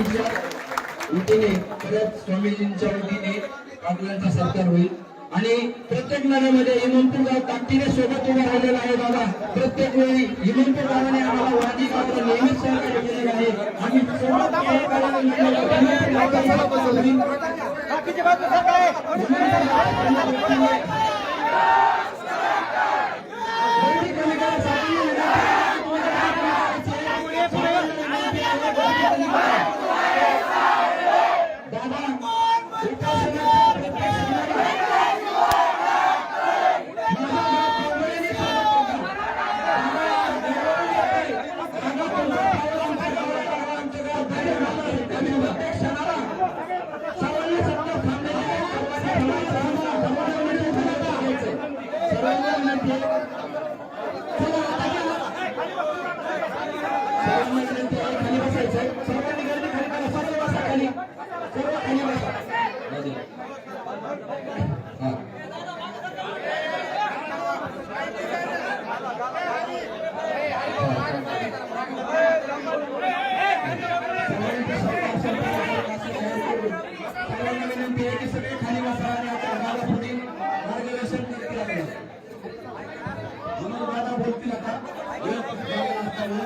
स्वामीजींच्या वतीने परत स्वामीजींच्या वतीने पाटलांचा सत्कार होईल. आणि प्रत्येक लढ्यामध्ये इमामपूर गाव ताकदीने सोबत उभा राहिलेला आहे बाबा. प्रत्येक वेळी इमामपूर गावाने आम्हाला वादी मात्र नेहमीच सहकार्य केलेलं आहे. आम्ही सोबत सहकार्याने बाजू सगळे सर्वांना विनंती आहे की सगळे खाली बसा आणि आता मला पुढील मार्गदर्शन करतील आपल्याला. म्हणून दादा बोलतील आता व्यवस्थित जागा नसताना.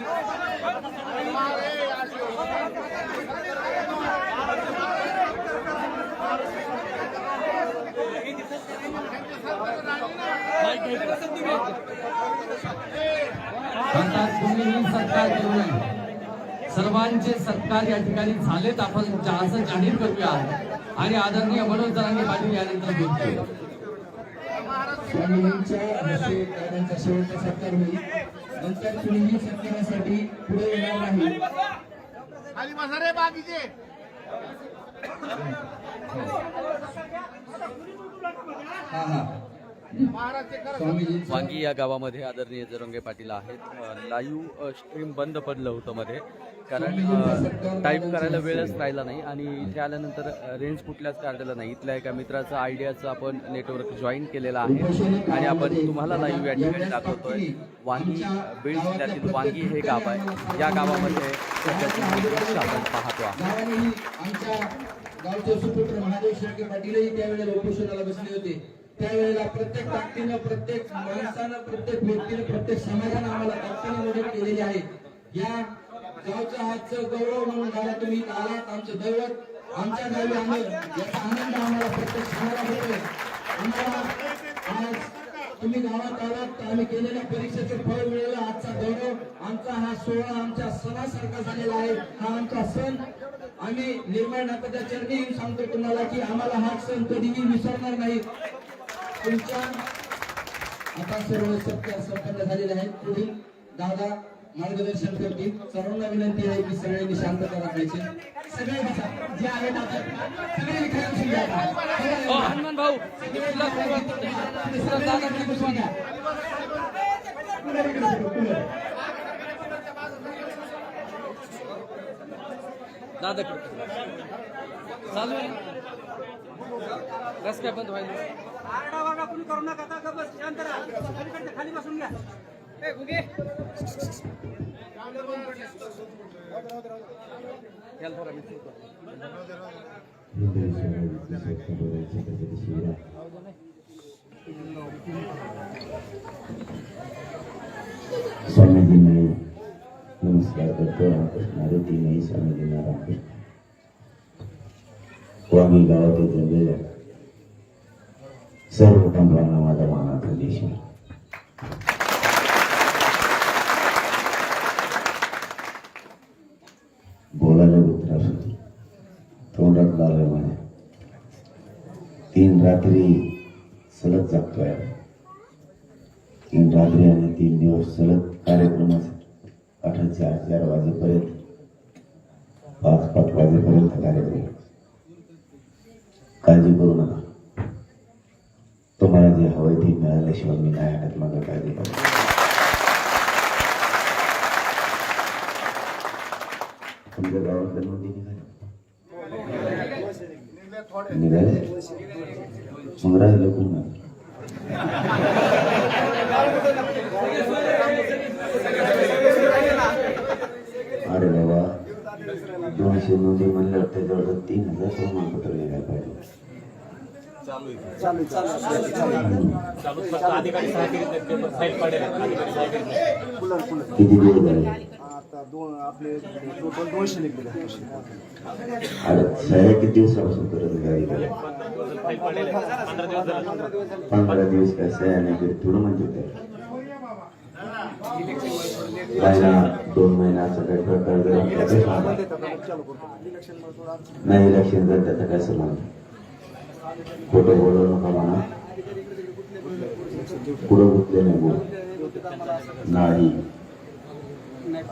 आता कोणीही सत्कार करू नये सर्वांचे सत्कार या ठिकाणी झालेत. आपण असं जाहीर करूया आणि आदरणीय मनोज जरांगे पाटील यानंतर बोलतो शेवटचा सत्कार होईल नंतर कुणीही सत्कारासाठी पुढे येणार नाही. खाली बसा रे बाकीचे. हा हा. वांगी या गावामध्ये आदरणीय जरंगे पाटील आहेत. लाईव्ह स्ट्रीम बंद पडलं होतं मध्ये. कारण टाईप करायला वेळच राहिला नाही आणि इथे आल्यानंतर रेंज कुठल्याच काढलेला नाही. इथल्या एका मित्राचा आयडियाचं आपण नेटवर्क जॉईन केलेलं आहे. आणि आपण तुम्हाला लाईव्ह या ठिकाणी दाखवतोय. वांगी बीड जिल्ह्यातील वांगी हे गाव आहे. या गावामध्ये आपण पाहतो आहोत आमच्या गावचे सुपुत्र महादेव शेळके पाटीलही त्यावेळेला उपोषणाला बसले होते. त्यावेळेला प्रत्येक ताकदीनं प्रत्येक माणसानं प्रत्येक व्यक्तीनं प्रत्येक समाजानं आम्हाला ताकदीने मदत केलेली आहे. या गावच्या हातचं गौरव म्हणून झाला तुम्ही आलात आमचं दैवत आमच्या गावी आलं याचा आनंद आम्हाला प्रत्येक समाजाला होतोय. आम्हाला आज तुम्ही गावात आलात तर आम्ही केलेल्या परीक्षेचं फळ मिळालं आजचा गौरव आमचा हा सोहळा आमच्या सणासारखा झालेला आहे. हा आमचा सण आम्ही निर्माण नाथाच्या चरणी सांगतो तुम्हाला की आम्हाला हा सण कधीही विसरणार नाही. तुमच्या आता सर्व सत्कार संपन्न झालेले आहेत. पुढील दादा मार्गदर्शन करतील. सर्वांना विनंती आहे की सगळ्यांनी शांतता राखायची सगळे जे आहेत आता सगळे. हनुमान भाऊ दादा किती बसवा द्या. पुढे इकडे सगळं, पुढे. दादा. चालू आहे. रस काय बंद व्हायला कोणी करू नका. गप्प बस. शांत राहा. खाली बसून घ्या. स्वामीजींना नमस्कार करतो. रामकृष्ण आरतीने स्वामीजींना रामकृष्ण. वामी गावात जमलेल्या सर्व कुटुंबांना माझा मानाचा देश बोलायला खूप त्रास होतो तोंडात लागलं माझ्या. तीन रात्री सलग जागतोय. तीन रात्री आणि तीन दिवस सलग कार्यक्रमाचे आठ चार चार वाजेपर्यंत पाच पाच वाजेपर्यंत कार्यक्रम. काळजी करू नका. तुम्हाला जे हवं ते मिळाल्याशिवाय मी नाही आणत माझं काळजी करू. तुमच्या गावातल्या नोंदी निघाल्या निघाले? मग राहिलं पुन्हा अरे बाबा दोनशे नोंदी तर तीन हजार प्रमाणपत्र निघायला पाहिजे. किती दिवस झाले आता दोन आपले टोटल दोनशे निघले अरे सह्या किती दिवसापासून करत गाडी? पंधरा दिवस काय सह्या नाही केली थोडं म्हणजे काय? दोन महिन्याचा काही प्रकार जर नाही. इलेक्शन तर त्याचा काय संबंध खोटं बोलू नका म्हणा. पुढं गुतले नाही बोल. नाही.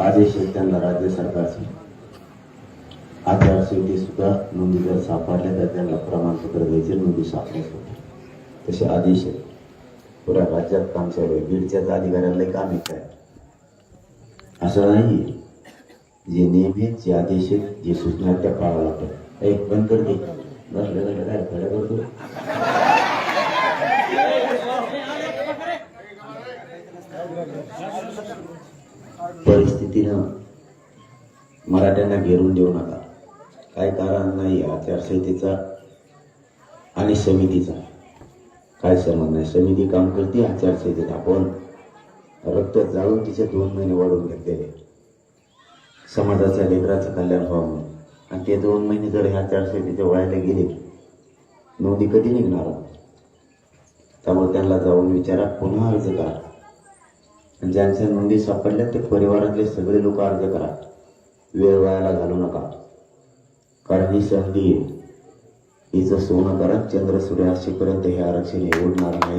आदेश त्यांना राज्य सरकारचे. आचारसंहिते सुद्धा नोंदी जर सापडल्या तर त्यांना प्रमाणपत्र द्यायचे नोंदी सापडत होते. तसे आदेश आहेत. पुऱ्या राज्यात काम चालू आहे. बीडच्याच अधिकाऱ्याला काम आहे काय? असं नाही. जे नेहमीच जे आदेश आहेत जे सूचना त्या पाळाव्या लागतात. एक बंद कर दे बसल्या काय खड्या करतो परिस्थितीनं मराठ्यांना घेरून देऊ नका. काय कारण नाही आचारसंहितेचा आणि समितीचा. काय संबंध नाही. समिती काम करते आचारसंहितेत आपण रक्त जाळून तिचे दोन महिने वाढवून घेतलेले समाजाच्या लेकराचं कल्याण व्हावं म्हणून. आणि ते दोन महिने जर ह्या आचारसंहितेच्या व्हायला गेले नोंदी कधी निघणार? त्यामुळे त्यांना जाऊन विचारा पुन्हा अर्ज करा. आणि ज्यांच्या नोंदी सापडल्या ते परिवारातले सगळे लोक अर्ज करा. वेळ वायाला घालू नका. कारण ही संधी हिचं सोनं करत चंद्र सूर्य असेपर्यंत हे आरक्षण हे नाही.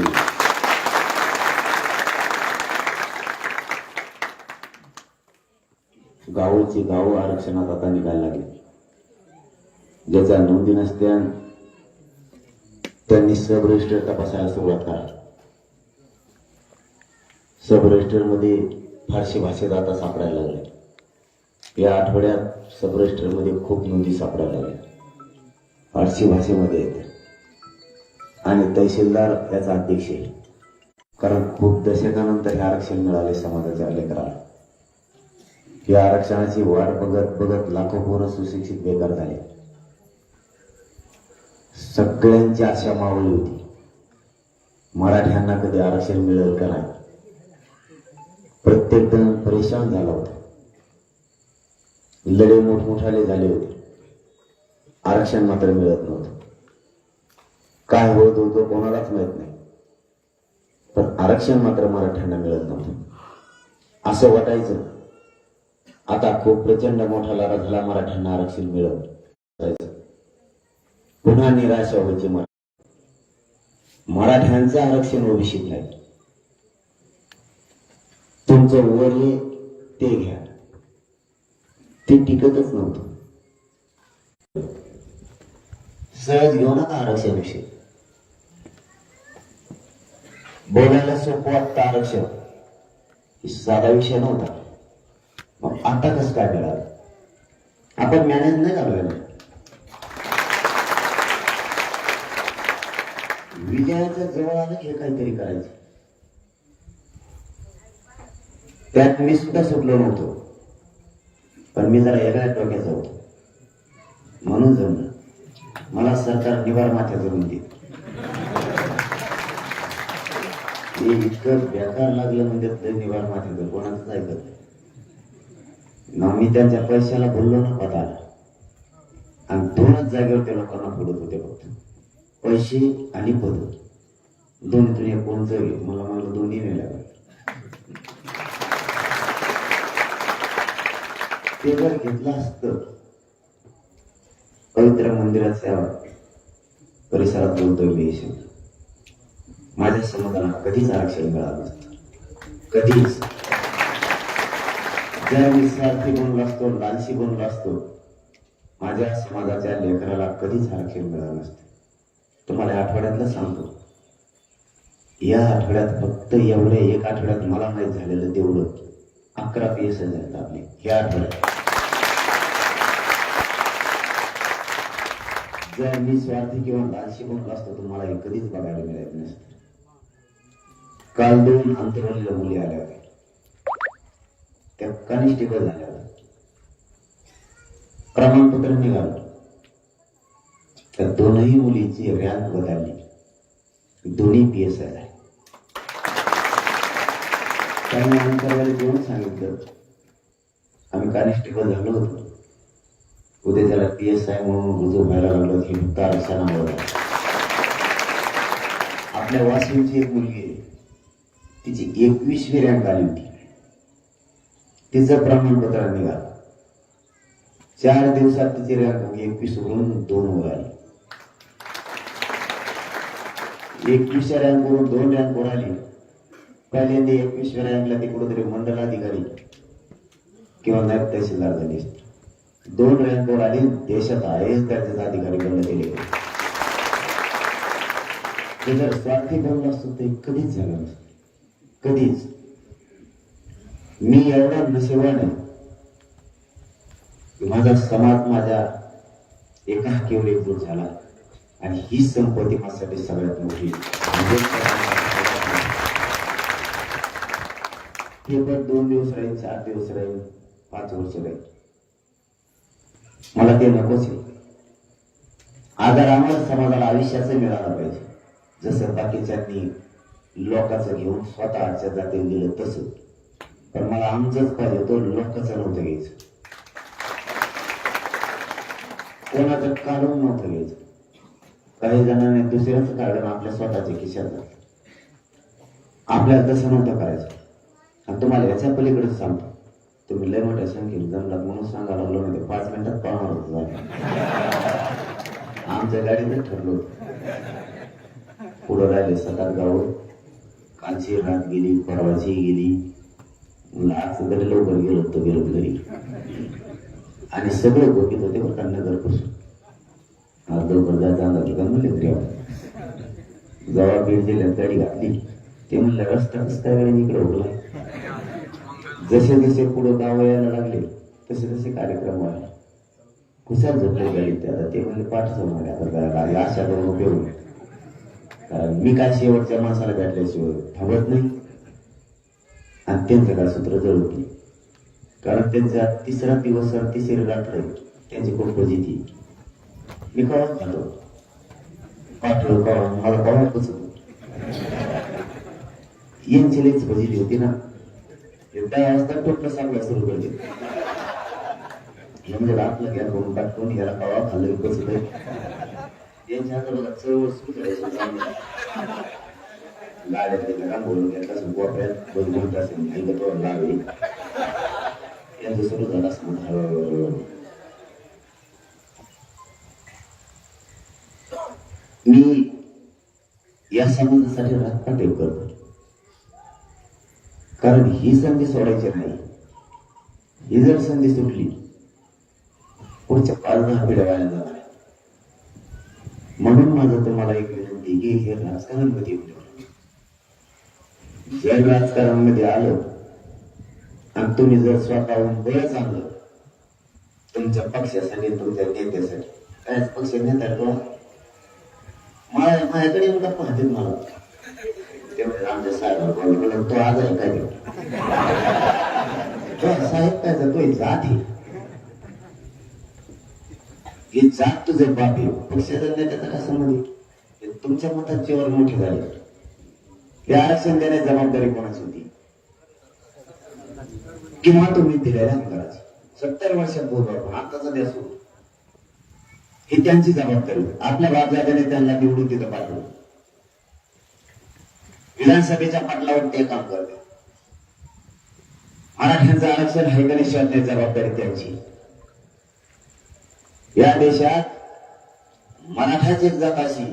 गावची गाव आरक्षणात आता निघायला लागले. ज्याचा नोंदी नसत्या त्यांनी सब रजिस्टर तपासायला सुरुवात करा. सब रजिस्टरमध्ये फारशी भाषेत आता सापडायला लागले. या आठवड्यात सब खूप नोंदी सापडायला लागल्या. फारसी भाषेमध्ये येते. आणि तहसीलदार याचा अध्यक्ष आहे. कारण खूप दशकानंतर हे आरक्षण मिळाले समाजाच्या लेकराला. या आरक्षणाची वाट बघत बघत लाखो पोरं सुशिक्षित बेकार झाले. सगळ्यांची आशा मावळी होती. मराठ्यांना कधी आरक्षण मिळेल का नाही? प्रत्येक जण परेशान झाला होता. लढे मोठमोठाले झाले होते. आरक्षण मात्र मिळत नव्हतं. काय होत होतं कोणालाच मिळत नाही. पण आरक्षण मात्र मराठ्यांना मिळत नव्हतं. असं वाटायचं. आता खूप प्रचंड मोठा लढा झाला मराठ्यांना आरक्षण मिळत पुन्हा निराशा व्हायची मराठ्यांचं आरक्षण ओबीसीत नाही. तुमचं उरले ते घ्या. ते टिकतच नव्हतं. सहज घेऊ नका आरक्षण विषय बोलायला सोपं वाटतं आरक्षण. साधा विषय नव्हता. मग आता कसं काय मिळालं? आपण मॅनेज नाही झालोय विजयाच्या जवळ आलं की हे काहीतरी करायचं. त्यात मी सुद्धा सुटलो नव्हतो. पण मी जरा वेगळ्या डोक्यात जाऊ. म्हणून जमलं मला सरकार निवार माथ्या करून देत हे इतकं बेकार लागलं म्हणजे ते निवार माथ्याचं कोणाचंच ऐकत नाही. ना मी त्यांच्या पैशाला बोललो ना पदाला. आणि दोनच जागेवर त्या लोकांना पडत होते फक्त. पैसे आणि पद. दोन्हीतून एक कोणतं मला मला दोन्ही नाही लागले ते जर घेतलं असतं. पवित्र मंदिरात परिसरात बोलतोय मी शब्द माझ्या समाजाला कधीच आरक्षण मिळालं नसतं. कधीच. ज्या मी स्वार्थी बनलो असतो लालशी बनलो असतो माझ्या समाजाच्या लेकराला कधीच आरक्षण मिळालं नसतं. तुम्हाला आठवड्यातलं सांगतो. या आठवड्यात फक्त एवढे एक आठवड्यात मला माहीत झालेलं तेवढं. अकरा पी एस आहेत आपले. या आठवड्यात. जर मी स्वार्थी किंवा लालशी म्हणून असतो तर मला हे कधीच बघायला मिळत नसतं. काल दोन अंतरवलेल्या मुली आल्या होत्या. त्या कनिष्ठिक झाल्या होत्या. प्रमाणपत्र निघालं. तर दोनही मुलीची रँक बदलली. दोन्ही पी एस आय त्यांनी अंतरवाली जेवण सांगितलं? आम्ही कॉन्स्टेबल झालो होतो. उद्या त्याला पी एस आय म्हणून रुजू व्हायला लागलं की फक्त आरक्षणामुळे आपल्या वाशिमची एक मुलगी आहे. तिची एकवीसवी रँक आली होती. तिचं प्रमाणपत्र निघालं. चार दिवसात तिची रँक एकवीस वरून दोन वर आली. एकवीसच्या रँक वरून दोन रँक वर आली. पहिल्यांदा एकवीसव्या रँकला ती कुठेतरी मंडलाधिकारी किंवा नायब तहसीलदार झाली दोन रँकवर आणि देशात आहेच दर्जाचा अधिकारी बनवले गेले. जर स्वार्थी बनलं असतो ते कधीच झालं नसतं. कधीच. मी एवढा नशिबान आहे की माझा समाज माझ्या एका केवळ एकजूट झाला आणि ही संपत्ती माझ्यासाठी सगळ्यात मोठी हे पण दोन दिवस राहील चार दिवस राहील पाच वर्ष राहील मला ते नकोच आहे आदर समाजाला आयुष्याचं मिळालं पाहिजे. जसं बाकीच्यांनी लोकांचं घेऊन स्वतःच्या जातीला दिलं तसं. पण मला आमचंच पाहिजे तो लोकांचं नव्हतं घ्यायचं. कोणाचं काढून नव्हतं घ्यायचं. काही जणांनी दुसऱ्याच कारण आपल्या स्वतःच्या खिशात झालं आपल्याला तसं नव्हतं करायचं. आणि तुम्हाला याच्या पलीकडे सांगतो. तुम्ही लय मोठ्या संख्येने जमलात म्हणून सांगायला लागलो नाही तर पाच मिनिटात पाहणार होतो आमच्या गाडीतच ठरलो पुढं राहिले सकाळ गाव कालची रात गेली परवाची गेली आज तरी लवकर गेलो तो गेलो घरी आणि सगळे गोपीत होते बरं का नगरपासून आज लवकर जायचा अंदाज होता म्हणले तरी आपण. जेव्हा बीड जिल्ह्यात गाडी घातली ते म्हणलं रस्ता कसं काय इकडे उठला जसे जसे पुढे गाव यायला लागले तसे तसे कार्यक्रम वाढले कुशाल झोपले गाडीत ते आता. ते म्हणले पाठ म्हणे आता काय गाडी आशा करून उपयोग कारण मी काय शेवटच्या माणसाला भेटल्याशिवाय थांबत नाही. आणि त्यांचं काय सूत्र जळत कारण त्यांचा तिसरा दिवस आणि तिसरी रात्र त्यांची खूप ती मी कवा झालो पाठवलं कवा मला कवा बसत यांची लईच भजी होती ना. त्या असतात तो सांगायला सुरू करते हे म्हणजे आपलं घ्या करून टाकून याला कवा खाल्लं बसत यांच्या हातात बघा चळवळ सुरू करायची चांगलं. घरा बोलून घेतला असेल कोपऱ्यात बस असेल नाही तर लावे यांचं सुरू झालं असं म्हणून मी या समाजासाठी राजपाटीव करतो. कारण ही संधी सोडायची नाही. ही जर संधी सुटली पुढच्या पाच दहा पिढ्या जाणार. म्हणून माझं तुम्हाला एक विनंती की हे राजकारणामध्ये येऊ जर राजकारणामध्ये आलं आणि तुम्ही जर स्वतःहून बळच आणलं तुमच्या पक्षासाठी तुमच्या नेत्यासाठी काय पक्ष नेता माझ्याकडे एवढा पाहते मला. तेवढे आमच्या साहेबांना बोललो तो आज आहे. काय तो साहेब काय तो जात आहे? हे जात तुझे बाप आहे पक्षाचा नेत्याचा काय संबंध तुमच्या मतात जेव्हा मोठे झाले ते आरक्षण देण्याची जबाबदारी कोणाची होती? किंवा तुम्ही दिलेल्या करायची सत्तर वर्षात बोलतो आताचा द्या सोडून. ही त्यांची जबाबदारी. आपल्या बापदादाने त्यांना निवडून तिथं पाठवलं. विधानसभेच्या पाटलावर ते काम करते मराठ्यांचं आरक्षण आहे का शोधण्याची जबाबदारी त्यांची. या देशात मराठाची एक जात अशी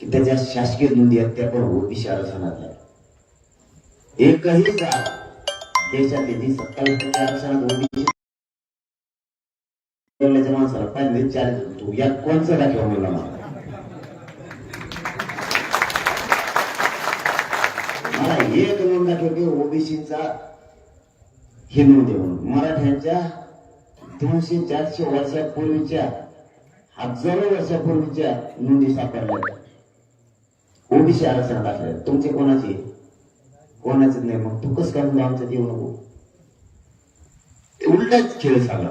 की त्याच्या शासकीय नोंदी आहेत त्या पण ओबीसी आरक्षणात आहे एकही जात देशातली जी सत्तावीस टक्के आरक्षणात ओबीसी माणसाला पाहिजे चाळीस या कोणचं दाखवा मला मला एक नोंद दाखव ओबीसीचा हे नोंद म्हणून मराठ्यांच्या दोनशे चारशे वर्षापूर्वीच्या हजारो वर्षापूर्वीच्या नोंदी सापडल्या. ओबीसी आरक्षण दाखल्या तुमचे कोणाचे? कोणाचे नाही. मग तू कस करून आमचं देऊ नको? उलटाच खेळ सांगा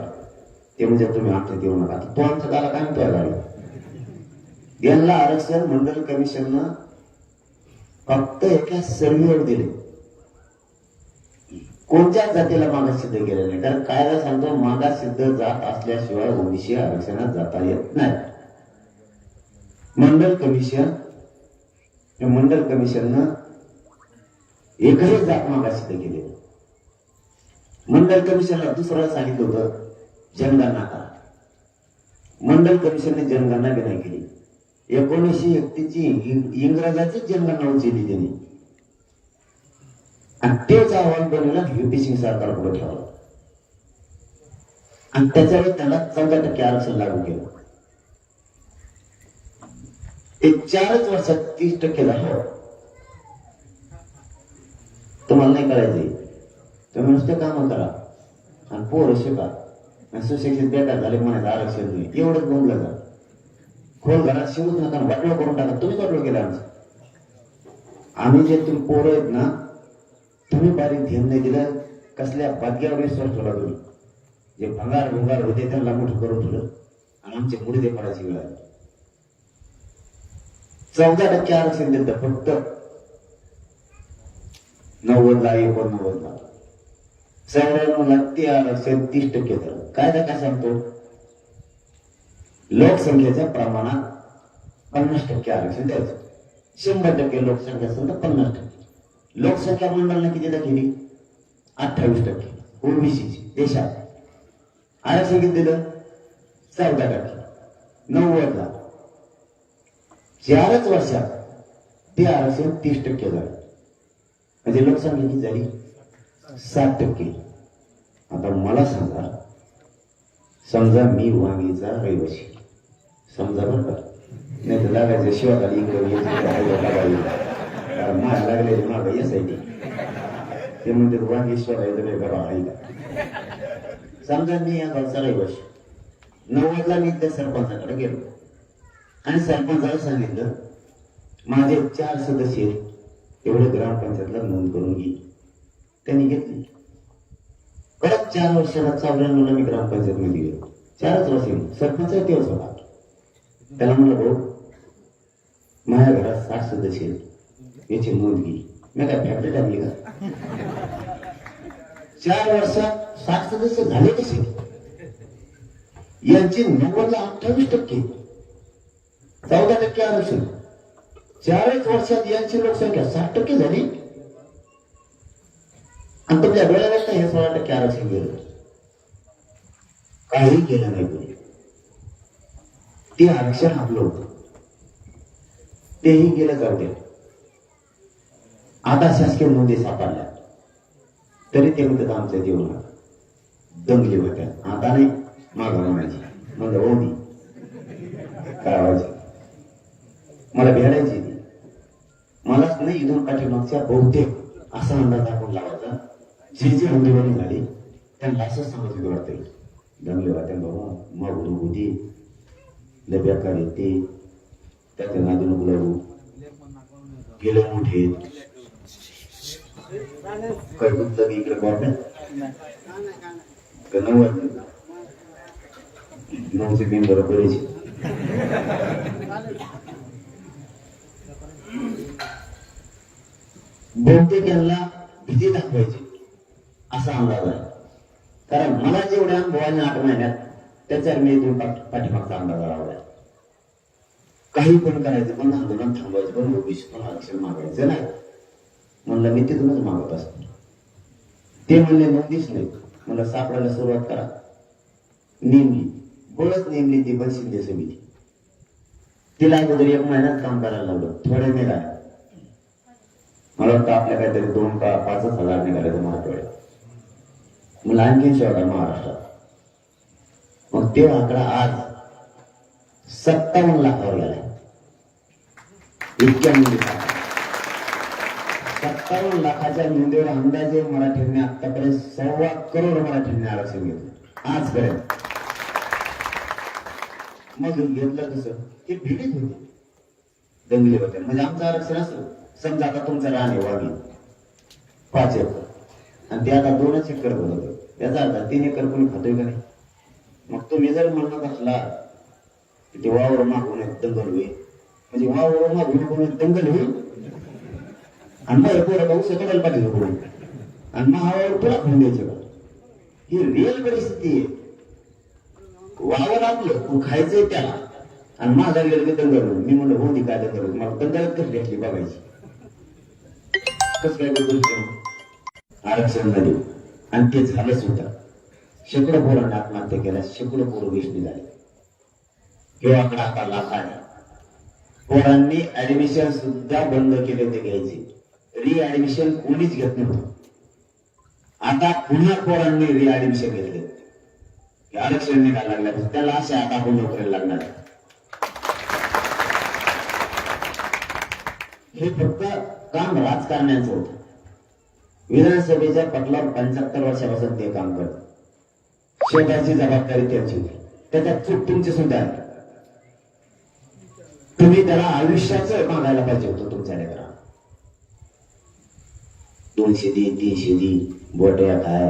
ते म्हणजे तुम्ही आमचं देऊ नका. तो आमचा झाला काय म्हणतोय यांना आरक्षण मंडल कमिशननं फक्त एका सर्वेवर दिले. कोणत्याच जातीला मागास सिद्ध केलं नाही? कारण कायदा सांगतो मागास सिद्ध जात असल्याशिवाय ओबीसी आरक्षणात जाता येत नाही. मंडल कमिशन मंडल कमिशननं एकही जात मागास सिद्ध केली मंडल कमिशनला दुसरं सांगितलं होतं जनगणना करा. मंडल कमिशनने जनगणना बी नाही केली. एकोणीसशे एकतीची इंग्रजाची जनगणना उचलली त्यांनी. आणि तेच अहवाल बनवला युपी सिंग सरकार पुढे ठेवला. आणि त्याच्यावर त्याला चौदा टक्के आरक्षण लागू केलं. ते चारच वर्षात तीस टक्के झालं. तुम्हाला नाही करायचे तुम्ही नुसते काम करा. आणि पोर शिका. सुशिक्षित बेकार झाले म्हणायचं आरक्षण नाही एवढंच बोललं जा खोल घरात शिवूच नका वाटलं करून टाका तुम्ही वाटलं गेला आमचं आम्ही जे तुम्ही पोरं आहेत ना तुम्ही बारीक ध्यान नाही दिलं कसल्या भाग्यावर विश्वास ठेवला तुम्ही? जे भंगार भंगार होते त्यांना मोठं करून ठेवलं. आणि आमचे मुडदे पडायची वेळ आली. चौदा टक्के आरक्षण देतं फक्त नव्वदला एकोणनव्वदला. चौऱ्याण्णवला ते आरक्षण तीस टक्के झालं तर काय सांगतो? लोकसंख्येच्या प्रमाणात पन्नास टक्के आरक्षण द्यायचं शंभर टक्के लोकसंख्या असेल तर पन्नास टक्के. लोकसंख्या मंडळाने किती केली अठ्ठावीस टक्के. ओबीसीची देशात. आरक्षण किती दिलं? चौदा टक्के. नव्वदला चारच वर्षात ते आरक्षण तीस टक्के झालं. म्हणजे लोकसंख्या किती झाली? सात टक्के. आता मला सांगा समजा मी वांगीचा रहिवासी. समजा बरं का नाही तर लागायचं शिवाखाली इकडे लागायचं. कारण माया लागले मागं यासाठी ते. म्हणते वांगी शोधायचं नाही समजा मी या गावचा वर्ष नव्वदला मी त्या सरपंचाकडे गेलो. आणि सरपंचाला सांगितलं माझे चार सदस्य आहेत, एवढे ग्रामपंचायतला नोंद करून घे. त्यांनी घेतली. परत चार वर्षाला चौऱ्याण्णवला मी ग्रामपंचायतमध्ये गेलो. चारच वर्ष सरपंच तेव्हाच होता त्याला म्हणलं भाऊ माझ्या घरात साठ सदस्य याची नोंद घे. मी काय फॅक्टरी टाकली का? चार वर्षात साठ सदस्य झाले कसे? यांची नव्वदला अठ्ठावीस टक्के. चौदा टक्के आरक्षण. चारच वर्षात यांची लोकसंख्या साठ टक्के झाली. आणि तुमच्या वेळेला हे सोळा टक्के आरक्षण गेलं काही केलं नाही. ते आरक्षण आपलं होतं. तेही गेलं करते आता शासकीय नोंदी सापडल्या तरी ते म्हणतात आमच्या जीवनात दंगली होत्या. आता नाही माग म्हणायची म्हणजे हो दी काय व्हायची मला भेटायची ती. मलाच नाही इथून पाठीमागच्या बहुतेक असा अंदाज आपण लावायचा. जे जे नोंदणी झाली त्यांना असंच सांगायचं वाटतं दंगली होत्या बाबा मग होती. लय बेकार त्याच्या नादून बोलावू गेले मोठे. काय गुप्त इकडे वाटत का नव्वद नऊचे बिन बरोबर बहुतेक यांना भीती दाखवायची असा अंदाज आहे. कारण मला जेवढ्या अनुभवाने आठ महिन्यात त्याचा मी इथून पाठीमागचा अंदाज लावलाय काही पण करायचं पण आंदोलन थांबवायचं पण ओबीसी पण आरक्षण मागायचं नाही. म्हणलं मी तिथूनच मागत असतो. ते म्हणले मग नाही. मला सापडायला सुरुवात करा. नेमली. बळच नेमली ती पण शिंदे समिती. तिला अगोदर एक महिन्यात काम करायला लावलं. थोडे निघाले. मला वाटतं आपल्या काहीतरी दोन का पाचच हजार निघाले तर मराठवाड्यात. मला आणखीन शोधा महाराष्ट्रात. मग ते आकडा आज सत्तावन्न लाखावर गेला इतक्या नोंदी सत्तावन्न लाखाच्या नोंदीवर अंदाजे मराठीने आतापर्यंत सव्वा करोड मराठीने आरक्षण घेतलं. आजपर्यंत मग घेतलं कसं ते भीतीत होते. दंगले होते म्हणजे आमचं आरक्षण असं. समजा आता तुमचं राणे वागी पाच एकर. आणि ते आता दोनच एकर होत त्याचा अर्थ तीन एकर कोणी खातोय का नाही? मग तुम्ही जर म्हणत असला की ते वावर मागून एक दंगल होईल. म्हणजे वावर मागून कोण दंगल होईल? आणि मग पोरं भाऊ सकाळला पाहिजे करून आणि महावावर तुला खाऊन द्यायचं? ही रिअल परिस्थिती आहे. वावर आपलं तू खायचंय त्याला. आणि माझा गेलं की दंगल होईल. मी म्हणलं होती काय दंगल होईल. मला दंगल कशी भेटली बघायची? कसं काय आरक्षण झाले. आणि ते झालंच होतं शेकडो पोरांना आत्महत्या केल्या शेकडो पोरं वेचणी झाली. किंवा आकडा आता लाख आहे पोरांनी ऍडमिशन सुद्धा बंद केले होते घ्यायचे. री ऍडमिशन कोणीच घेत नव्हतं. आता पुन्हा पोरांनी री ऍडमिशन घेतले. आरक्षण निघायला लागल्या. त्याला असे आता आपण नोकरीला लागणार हे फक्त काम राजकारण्याचं होत. विधानसभेच्या पटलावर पंच्याहत्तर वर्षापासून ते काम करत. शेताची जबाबदारी त्यांची. होती त्याच्यात चूक तुमची सुद्धा. तुम्ही त्याला आयुष्याचं मागायला पाहिजे होतं तुमच्या लेकरा दोनशे दी तीनशे दी बोट्या काय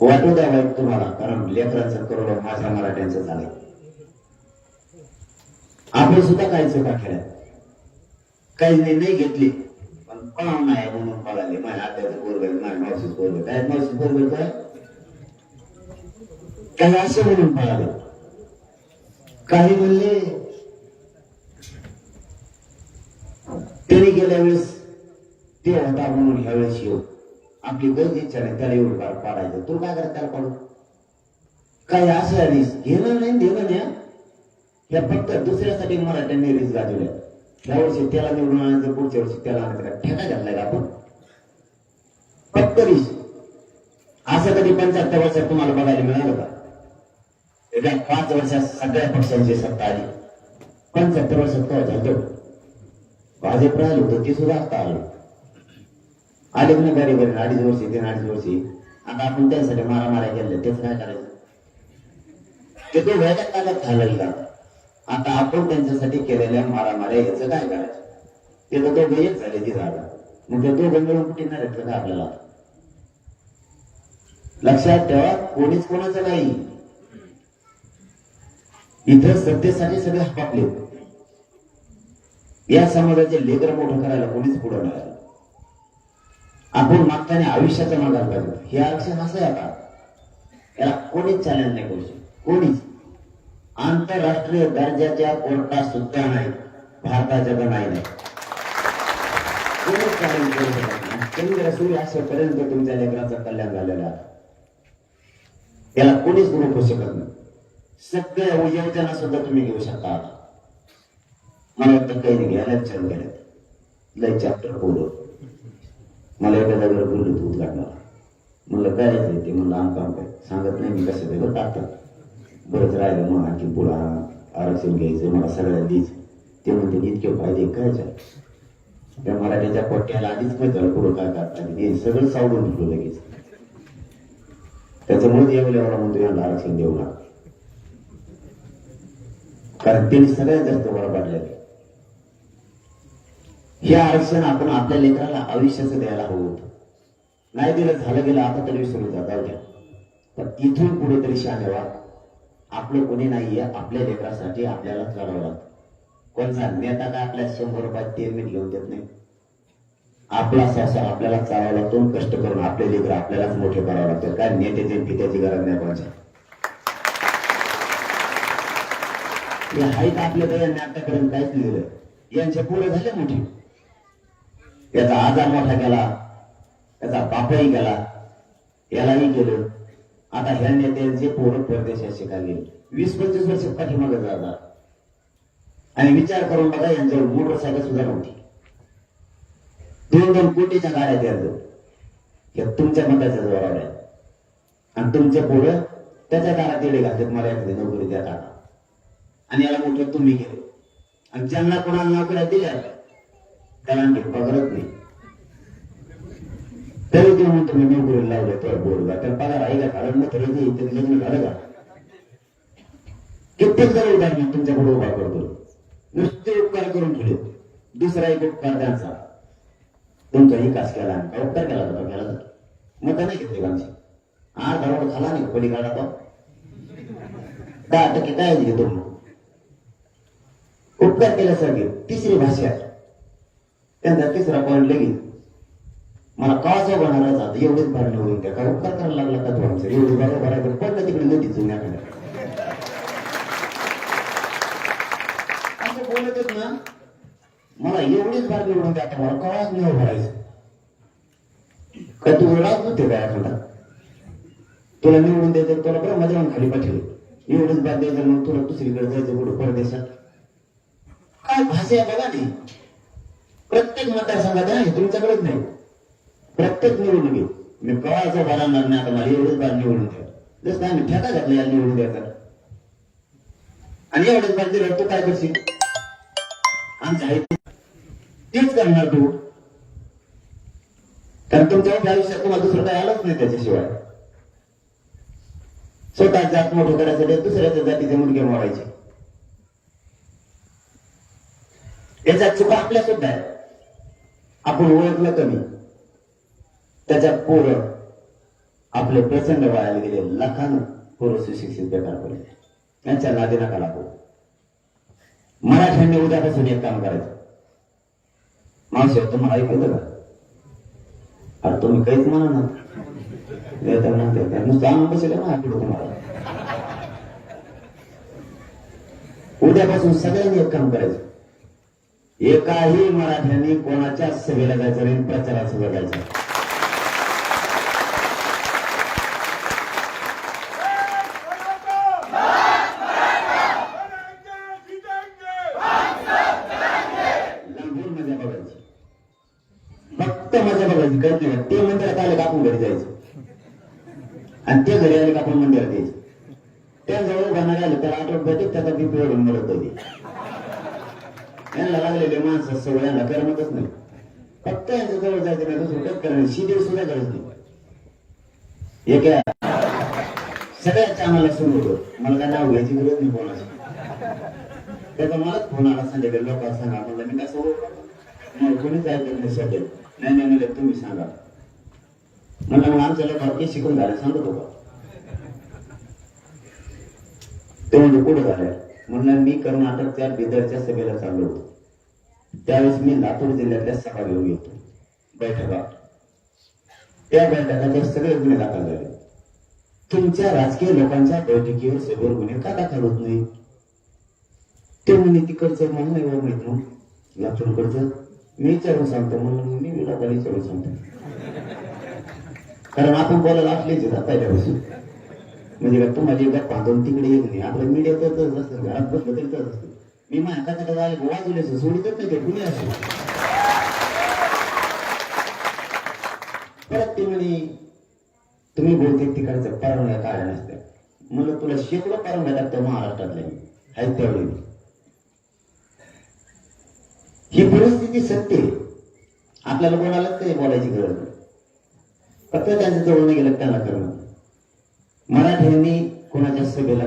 वाटू द्या तुम्हाला कारण लेकरांचं करोड माझ्या मराठ्यांचं झालं आपण सुद्धा काही चुका केल्या. काही निर्णय घेतले. पण पाहून नाही म्हणून पळाले माझ्या आत्याचं पोरग माझ्या मावशीच पोरग काय मावशी पोरग काय काही असे म्हणून पळाले काही म्हणले त्यांनी गेल्या वेळेस ते होता म्हणून ह्या वेळेस येऊ आपली गरज इच्छा नाही त्याला एवढं पाड- पाडायचं तू काय करत त्याला पाडू काही असं आणि घेणं नाही देणं नाही हं. फक्त दुसऱ्यासाठी मराठ्यांनी रिस्क गाजवल्या या वर्षी त्याला निवडून आणायचं पुढच्या वर्षी त्याला आणायचं का ठेका घातलाय का आपण? फक्त असं कधी पंच्याहत्तर वर्षात तुम्हाला बघायला मिळालं का? एका पाच वर्षात सगळ्या पक्षांची सत्ता आली. पंच्याहत्तर वर्षात काय झालं? भाजप राहिलं होतं ते सुद्धा आता आलं. आले की नाही बरे अडीच वर्षी तीन अडीच वर्षी आता आपण त्यांसाठी मारामाऱ्या केल्या तेच काय करायचं? ते तो वेळात कागद घालायला आता आपण त्यांच्यासाठी केलेल्या मारामाऱ्या याचं काय करायचं? ते तर दोघे एक झाले ती जागा. मग ते दोघं मिळून कुठे नाही का आपल्याला? लक्षात ठेवा कोणीच कोणाचं नाही. इथं सत्तेसाठी सगळे हपापले. या समाजाचे लेकर मोठं करायला कोणीच पुढं नाही आपण मागताना आयुष्याचा मागायला पाहिजे. हे आरक्षण असं आहे आता. याला कोणीच चॅलेंज नाही करू शकत. कोणीच. आंतरराष्ट्रीय दर्जाच्या कोर्टा सुद्धा नाही भारताच्या तर नाही. नाही केंद्र सूर्य असेपर्यंत तुमच्या लेकराचं कल्याण झालेलं आहे. याला कोणीच रोखू शकत नाही. सगळ्या योजना सुद्धा तुम्ही घेऊ शकता. मला वाटतं काही नाही घ्यायला छान गेले लय चॅप्टर बोलू. मला एका जागेवर बोललो तू उद्घाटनाला म्हणलं काय ते? म्हणलं आमकाम काय सांगत नाही मी कसं वेगळं टाकतात बरंच राहिलं मग आणखी पुढं आरक्षण घ्यायचं मला सगळ्या दीच ते म्हणते इतके फायदे कायच त्या मराठीच्या पट्ट्याला आधीच माहीत झालं पुढं काय करता हे सगळं सावडून ठेवलं लगेच त्याच्यामुळे यावेळेला म्हणतो यांना आरक्षण देऊ नका कारण त्यांनी सगळ्यात जास्त बरं पाडलेलं हे आरक्षण आपण आपल्या लेकराला आयुष्याचं द्यायला हवं होतं नाही दिलं झालं गेलं आता तरी विसरून जाता जाऊ पण इथून पुढे तरी व्हा आपलं कोणी नाहीये आपल्या लेकरासाठी आपल्याला चालवं लागतं. कोणचा नेता काय आपल्या शंभर रुपयात ते मीठ घेऊन देत नाही. आपला संसार आपल्याला चालावा लागतो कष्ट करून आपले लेकर आपल्यालाच मोठे करावं लागतं. काय नेत्याची पित्याची गरज नाही कोणाच्या हे आपल्या तर यांनी आतापर्यंत काहीच लिहिलं यांचे पोरं झाले मोठे. याचा आजार मोठा केला त्याचा बापही गेला यालाही केलं आता ह्या नेत्यांचे पोरं परदेशात शिकायला वीस पंचवीस वर्ष पाठीमागे जाणार आणि विचार करून बघा यांच्यावर मोटरसायकल सुद्धा नव्हती. दोन दोन कोटीच्या गाड्या द्यायचं हे तुमच्या मताच्या जोरावर आहे. आणि तुमचे पोरं त्याच्या दारात येडे घालतात मला एखादी नोकरी द्या काढा आणि याला मोठं तुम्ही केलं आणि ज्यांना कोणाला नोकऱ्या दिल्या त्याला आणखी पगारच नाही. तरी ते म्हणतो मी नोकरी लावलं तर बोलगा तर पगार आईला का कारण तरी ते लग्न झालं का कित्येक जण उदाहरण तुमच्यापुढे उभा करतो? नुसते उपकार करून ठेवले. दुसरा एक उपकार त्यांचा तुमचा विकास केला काय उपकार केला जातो. केला जातो मत नाही घेतली आमची हा दरवाड खाला नाही पलीकडा तो दहा टक्के काय घेतो उपकार केल्यासारखे तिसरी भाषा. त्यांचा तिसरा पॉईंट लगेच. मला काळाचा बनायला जात. एवढेच भरणं होईल त्या काय उपकार करायला लागला का तो आमचं एवढं बरं भरायचं पडलं तिकडे नदी जुन्याकडे असं बोलतच ना. मला एवढीच भार निवडून द्या आता मला कळाच नाही भरायचं. का तू वेळाच नव्हते काय एखादा? तुला निवडून द्यायचं तुला बरं मजा खाली पाठवली. एवढंच बाद द्यायचं मग तुला दुसरीकडे जायचं कुठं? परदेशात? काय भाषा आहे बघा नाही प्रत्येक मतदारसंघात आहे तुमच्याकडेच नाही. प्रत्येक निवडणुकीत मी कळाचं बारा नाही आता मला एवढंच बार निवडून द्या. जसं आम्ही ठेका घातला या निवडून द्यायचा. आणि एवढंच बार दिलं तू काय करशील? आमच्या आहे तेच करणार तू. कारण तुमच्या आयुष्यात तुम्हाला दुसरं काही आलंच नाही त्याच्याशिवाय. स्वतः जात मोठं करायसाठी दुसऱ्याच्या जातीचे मुलगे मोडायचे. याच्यात चुका आपल्या सुद्धा आहे आपण ओळखलं कमी. त्याच्यात पोरं आपले प्रचंड वयाला गेले लाखानं पोरं सुशिक्षित बेकार पडले. त्यांच्या नादी नका लागू. मराठ्यांनी उद्यापासून एक काम करायचं. मावशी तुम्हाला ऐकलं का? अरे तुम्ही काहीच म्हणा ना. देता ना देता नुसतं आणून बसेल ना तुम्हाला. उद्यापासून सगळ्यांनी एक काम करायचं. एकाही मराठ्यांनी कोणाच्या सभेला जायचं नाही प्रचारात सुद्धा जायचं नाही. लांबून मजा बघायची फक्त मजा बघायची कळत नाही ते मंदिरात आले का आपण घरी जायचं? आणि ते घरी आले का आपण मंदिरात यायचं? त्या जवळ जाणारे आले त्याला आठवत भेटत त्याचा बीपी वाढून मरत होती. यांना लागलेले माणसं सगळ्यांना करमतच नाही. फक्त यांच्या जवळ जायचं नाही दुसरं काही करायचं शिदेव सुद्धा गरज नाही. एका सगळ्यांच्या आम्हाला सुरू होतो. मला काय नाव घ्यायची गरज नाही कोणाची. त्याचा मलाच फोन आला संध्याकाळी लोकांना सांगा म्हणलं मी कसं ओळखलं मग कोणीच ऐकलं नाही सध्या. नाही नाही नाही तुम्ही सांगा. म्हणलं मग आमच्या शिकून झालं सांगत होता ते म्हणजे कुठं झालं म्हणलं मी कर्नाटकच्या बिदरच्या सभेला चाललो होतो. त्यावेळेस मी लातूर जिल्ह्यातल्या सभा घेऊन येतो बैठका. त्या बैठकाचे सगळे गुन्हे दाखल झाले. तुमच्या राजकीय लोकांच्या बैठकीवर सभेवर गुन्हे का दाखल होत नाही ते म्हणे तिकडचं म्हणून नाही एवढं माहीत मग लातूरकडचं मी विचारून सांगतो म्हणून मी विरोधाला विचारून सांगतो. कारण आपण बोलायला असलेच येतात पहिल्यापासून. म्हणजे का तुम्हाला एकदा बांधून तिकडे येत नाही. आपलं मीडिया तर असतं घरात बसलं तरी तसंच असतं. मी माझ्या कथा कथा वाजवले सोडितच नाही ते कुणी असो? परत ते म्हणे तुम्ही बोलते तिकडचं परवानग्या काढल्या नसत्या. म्हणलं तुला शेकडो परवानग्या टाकतो महाराष्ट्रातल्या. मी आहेत तेवढे ही परिस्थिती सत्य आपल्याला कोणालाच काही बोलायची गरज नाही. फक्त त्यांच्या जवळ गेलं त्यांना करणं मराठ्यांनी कोणाच्या सभेला